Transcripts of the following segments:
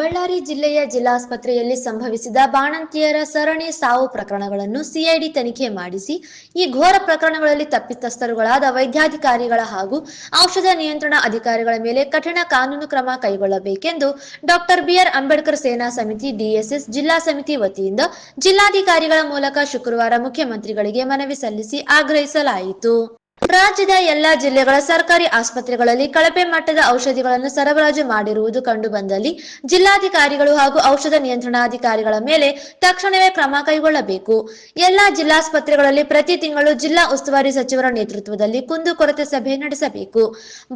ಬಳ್ಳಾರಿ ಜಿಲ್ಲೆಯ ಜಿಲ್ಲಾಸ್ಪತ್ರೆಯಲ್ಲಿ ಸಂಭವಿಸಿದ ಬಾಣಂತಿಯರ ಸರಣಿ ಸಾವು ಪ್ರಕರಣಗಳನ್ನು ಸಿಐಡಿ ತನಿಖೆ ಮಾಡಿಸಿ, ಈ ಘೋರ ಪ್ರಕರಣಗಳಲ್ಲಿ ತಪ್ಪಿತಸ್ಥರುಗಳಾದ ವೈದ್ಯಾಧಿಕಾರಿಗಳ ಹಾಗೂ ಔಷಧ ನಿಯಂತ್ರಣ ಅಧಿಕಾರಿಗಳ ಮೇಲೆ ಕಠಿಣ ಕಾನೂನು ಕ್ರಮ ಕೈಗೊಳ್ಳಬೇಕೆಂದು ಡಾಕ್ಟರ್ ಬಿಆರ್ ಅಂಬೇಡ್ಕರ್ ಸೇನಾ ಸಮಿತಿ ಡಿಎಸ್ಎಸ್ ಜಿಲ್ಲಾ ಸಮಿತಿ ವತಿಯಿಂದ ಜಿಲ್ಲಾಧಿಕಾರಿಗಳ ಮೂಲಕ ಶುಕ್ರವಾರ ಮುಖ್ಯಮಂತ್ರಿಗಳಿಗೆ ಮನವಿ ಸಲ್ಲಿಸಿ ಆಗ್ರಹಿಸಲಾಯಿತು. ರಾಜ್ಯದ ಎಲ್ಲಾ ಜಿಲ್ಲೆಗಳ ಸರ್ಕಾರಿ ಆಸ್ಪತ್ರೆಗಳಲ್ಲಿ ಕಳಪೆ ಮಟ್ಟದ ಔಷಧಿಗಳನ್ನು ಸರಬರಾಜು ಮಾಡಿರುವುದು ಕಂಡುಬಂದಲ್ಲಿ ಜಿಲ್ಲಾಧಿಕಾರಿಗಳು ಹಾಗೂ ಔಷಧ ನಿಯಂತ್ರಣಾಧಿಕಾರಿಗಳ ಮೇಲೆ ತಕ್ಷಣವೇ ಕ್ರಮ ಕೈಗೊಳ್ಳಬೇಕು. ಎಲ್ಲಾ ಜಿಲ್ಲಾಸ್ಪತ್ರೆಗಳಲ್ಲಿ ಪ್ರತಿ ತಿಂಗಳು ಜಿಲ್ಲಾ ಉಸ್ತುವಾರಿ ಸಚಿವರ ನೇತೃತ್ವದಲ್ಲಿ ಕುಂದುಕೊರತೆ ಸಭೆ ನಡೆಸಬೇಕು.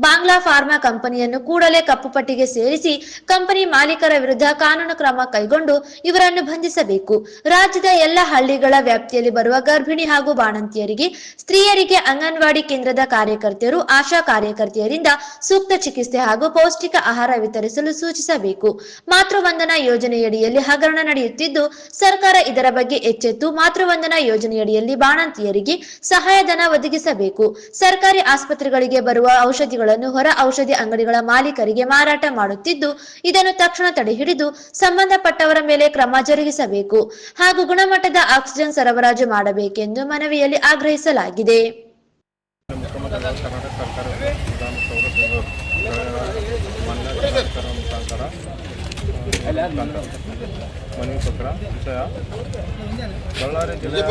ಬಾಂಗ್ಲಾ ಫಾರ್ಮಾ ಕಂಪನಿಯನ್ನು ಕೂಡಲೇ ಕಪ್ಪು ಪಟ್ಟಿಗೆ ಸೇರಿಸಿ ಕಂಪನಿ ಮಾಲೀಕರ ವಿರುದ್ಧ ಕಾನೂನು ಕ್ರಮ ಕೈಗೊಂಡು ಇವರನ್ನು ಬಂಧಿಸಬೇಕು. ರಾಜ್ಯದ ಎಲ್ಲ ಹಳ್ಳಿಗಳ ವ್ಯಾಪ್ತಿಯಲ್ಲಿ ಬರುವ ಗರ್ಭಿಣಿ ಹಾಗೂ ಬಾಣಂತಿಯರಿಗೆ, ಸ್ತ್ರೀಯರಿಗೆ ಅಂಗನವಾಡಿ ಕೇಂದ್ರದ ಕಾರ್ಯಕರ್ತೆಯರು ಆಶಾ ಕಾರ್ಯಕರ್ತೆಯರಿಂದ ಸೂಕ್ತ ಚಿಕಿತ್ಸೆ ಹಾಗೂ ಪೌಷ್ಟಿಕ ಆಹಾರ ವಿತರಿಸಲು ಸೂಚಿಸಬೇಕು. ಮಾತೃವಂದನಾ ಯೋಜನೆಯಡಿಯಲ್ಲಿ ಹಗರಣ ನಡೆಯುತ್ತಿದ್ದು, ಸರ್ಕಾರ ಇದರ ಬಗ್ಗೆ ಎಚ್ಚೆತ್ತು ಮಾತೃವಂದನಾ ಯೋಜನೆಯಡಿಯಲ್ಲಿ ಬಾಣಂತಿಯರಿಗೆ ಸಹಾಯಧನ ಒದಗಿಸಬೇಕು. ಸರ್ಕಾರಿ ಆಸ್ಪತ್ರೆಗಳಿಗೆ ಬರುವ ಔಷಧಿಗಳನ್ನು ಹೊರ ಔಷಧಿ ಅಂಗಡಿಗಳ ಮಾಲೀಕರಿಗೆ ಮಾರಾಟ ಮಾಡುತ್ತಿದ್ದು, ಇದನ್ನು ತಕ್ಷಣ ತಡೆಹಿಡಿದು ಸಂಬಂಧಪಟ್ಟವರ ಮೇಲೆ ಕ್ರಮ ಜರುಗಿಸಬೇಕು ಹಾಗೂ ಗುಣಮಟ್ಟದ ಆಕ್ಸಿಜನ್ ಸರಬರಾಜು ಮಾಡಬೇಕೆಂದು ಮನವಿಯಲ್ಲಿ ಆಗ್ರಹಿಸಲಾಗಿದೆ. ಕರ್ನಾಟಕ ಸರ್ಕಾರ ವಿಧಾನಸೌಧ ಬೆಂಗಳೂರು ಮಾನ್ಯ ಸರ್ಕಾರ ಮುಖಾಂತರ ಮನವಿ ಪತ್ರ ವಿಷಯ ಬಳ್ಳಾರಿ ಜಿಲ್ಲೆಯ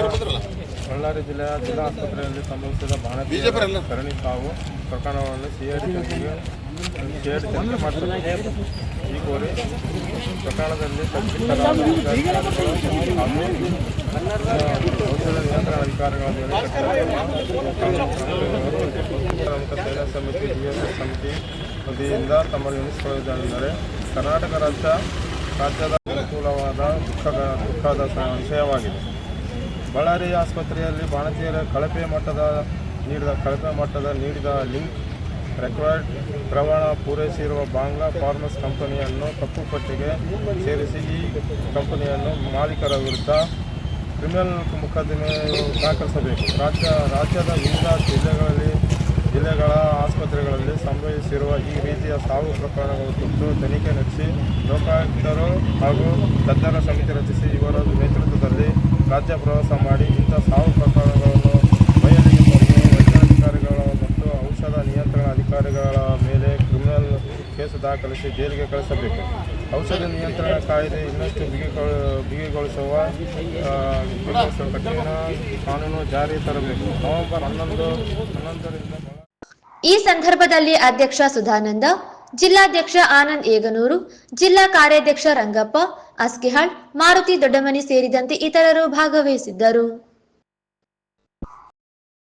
ಬಳ್ಳಾರಿ ಜಿಲ್ಲೆಯ ಜಿಲ್ಲಾ ಆಸ್ಪತ್ರೆಯಲ್ಲಿ ಸಂಭವಿಸಿದ ಬಾಣತಿ ಸರಣಿ ಸಾವು ಪ್ರಕರಣವನ್ನು ಮಾಡಿಸಬೇಕು ಈ ಕೋರಿ ಪ್ರಕರಣದಲ್ಲಿ ಔಷಧ ನಿಯಂತ್ರಣ ಅಧಿಕಾರಿಗಳ ಸಮಿತಿ ಸಮಿತಿ ವತಿಯಿಂದ ತಮ್ಮ ಎನಿಸಿಕೊಳ್ಳುವುದೆಂದರೆ ಕರ್ನಾಟಕ ರಾಜ್ಯ ರಾಜ್ಯದ ಅನುಕೂಲವಾದ ದುಃಖದ ದುಃಖದ ವಿಷಯವಾಗಿದೆ. ಬಳ್ಳಾರಿ ಆಸ್ಪತ್ರೆಯಲ್ಲಿ ಬಾಣತಿಯರ ಕಳಪೆ ಮಟ್ಟದ ನೀಡಿದ ಕಳಪೆ ಮಟ್ಟದ ನೀಡಿದ ಲಿಂಕ್ ರೆಕಾರ್ಡ್ ಪ್ರಮಾಣ ಪೂರೈಸಿರುವ ಬಾಂಗ್ಲಾ ಫಾರ್ಮಸ್ ಕಂಪನಿಯನ್ನು ಕಪ್ಪು ಪಟ್ಟಿಗೆ ಸೇರಿಸಿ, ಈ ಕಂಪನಿಯನ್ನು ಮಾಲೀಕರ ವಿರುದ್ಧ ಕ್ರಿಮಿನಲ್ ಮೊಕದ್ದಮೆ ದಾಖಲಿಸಬೇಕು. ರಾಜ್ಯ ರಾಜ್ಯದ ವಿವಿಧ ಜಿಲ್ಲೆಗಳಲ್ಲಿ ಜಿಲ್ಲೆಗಳ ಆಸ್ಪತ್ರೆಗಳಲ್ಲಿ ಸಂಭವಿಸಿರುವ ಈ ರೀತಿಯ ಸಾವು ಪ್ರಕರಣಗಳ ಕುರಿತು ತನಿಖೆ ನಡೆಸಿ ಲೋಕಾಯುಕ್ತರು ಹಾಗೂ ತಜ್ಞರ ಸಮಿತಿ ರಚಿಸಿ ಇವರ ನೇತೃತ್ವದಲ್ಲಿ ರಾಜ್ಯ ಪ್ರವಾಸ ಮಾಡಿ ಇಂಥ ಸಾವು ಪ್ರಕರಣಗಳನ್ನು ಬಯಲಿಗೆ ತಂದು ವೈದ್ಯಾಧಿಕಾರಿಗಳ ಮತ್ತು ಔಷಧ ನಿಯಂತ್ರಣ ಅಧಿಕಾರಿಗಳ ಮೇಲೆ ಕ್ರಿಮಿನಲ್ ಕೇಸು ದಾಖಲಿಸಿ ಜೈಲಿಗೆ ಕಳಿಸಬೇಕು. ಔಷಧ ನಿಯಂತ್ರಣ ಕಾಯ್ದೆ ಇನ್ನಷ್ಟು ಬಿಗಿಗೊಳ ಬಿಗಿಗೊಳಿಸುವ ಬಿಗಿಗೊಳಿಸುವ ಕಠಿಣ ಕಾನೂನು ಜಾರಿ ತರಬೇಕು. ನವೆಂಬರ್ ಹನ್ನೊಂದು, ಹನ್ನೊಂದರಿಂದ ಈ ಸಂದರ್ಭದಲ್ಲಿ ಅಧ್ಯಕ್ಷ ಸುಧಾನಂದ, ಜಿಲ್ಲಾಧ್ಯಕ್ಷ ಆನಂದ್ ಏಗನೂರು, ಜಿಲ್ಲಾ ಕಾರ್ಯಾಧ್ಯಕ್ಷ ರಂಗಪ್ಪ ಅಸ್ಕಿಹಾಳ್ ಮಾರುತಿ ದೊಡ್ಡಮನಿ ಸೇರಿದಂತೆ ಇತರರು ಭಾಗವಹಿಸಿದ್ದರು.